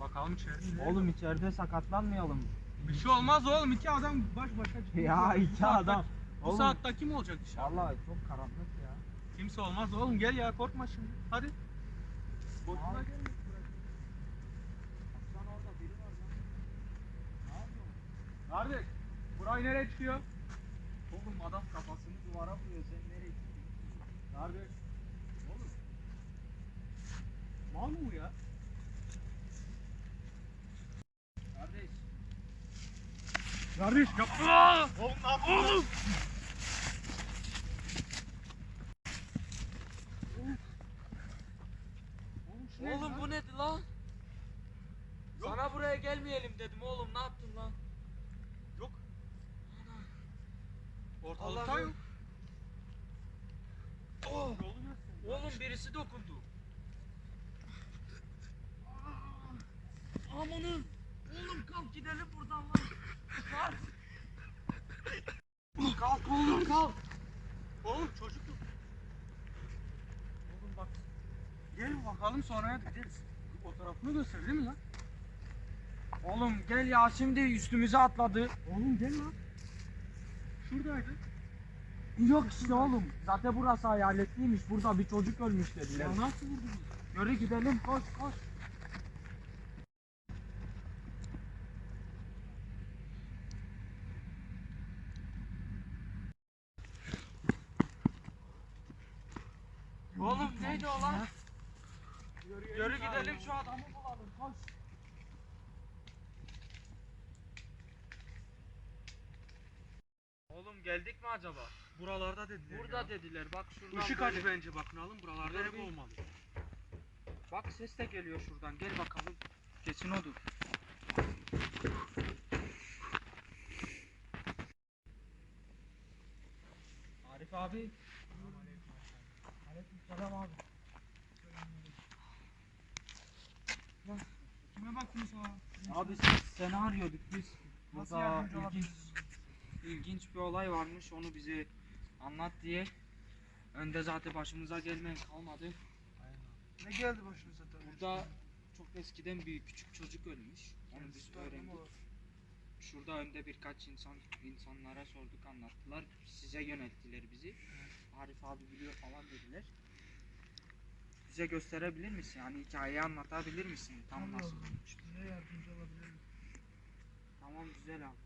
Bakalım içeride. Oğlum içeride sakatlanmayalım. Bir şey olmaz oğlum. iki adam baş başa çıkıyor. Ya Bu iki saatte- adam. Bu Oğlum saatte kim olacak dışarı? vallahi çok karanlık ya. Kimse olmaz oğlum. Gel ya korkma şimdi. Hadi. Boşuna gelme. Baksana orada biri var lan. Ne yapıyorsun? Kardeş. Burayı nereye çıkıyor? Oğlum adam kafasını duvara vuruyor sen nereye gidiyorsun? Kardeş. Oğlum. Mal mı bu ya? Kardeş. Kardeş yapma. Oğlum ne yapıyorsun? Oğlum. Oğlum, Oğlum bu nedir lan? Yok. Sana buraya gelmeyelim dedim oğlum ne yaptın lan? Yok. Ortalıkta Allah'ım. yok. Oh, göster. oğlum birisi dokundu. Amanın. Oğlum kalk gidelim buradan lan. Kalk. Kalk oğlum çocuk yok. Oğlum bak. Gel bakalım sonra gideriz. Fotoğrafını göster değil mi lan? Oğlum gel ya şimdi üstümüze atladı. Oğlum gel lan. Şuradaydı. Yok işte oğlum. Zaten burası hayaletliymiş. Burada bir çocuk ölmüş dediler. Ya nasıl vurdu bu? Yürü gidelim koş koş. Oğlum neydi o lan? Yürü gidelim şu adamı bulalım koş. Oğlum geldik mi acaba? Buralarda dediler Burada ya. dediler bak şuradan. Işık böyle- aç bence bakınalım buralarda Dur hep bir- olmalı. Bak ses de geliyor şuradan. Gel bakalım. Kesin odur. Arif abi. Aleykümselam abi. Kime baktınız? Abi biz seni arıyorduk biz. Nasıl Burada yardımcı ilginç, ilginç bir olay varmış. Onu bize anlat diye. Önde zaten başımıza gelmeyen kalmadı. Ne geldi başınıza tabii? Burada çok eskiden bir küçük çocuk ölmüş. Onu biz öğrendik. Şurada önde birkaç insan insanlara sorduk anlattılar. Size yönelttiler bizi. Arif abi biliyor falan dediler. Bize gösterebilir misin? Yani hikayeyi anlatabilir misin? Tam Tabii nasıl olmuş? Size yardımcı olabilirim. Tamam güzel abi.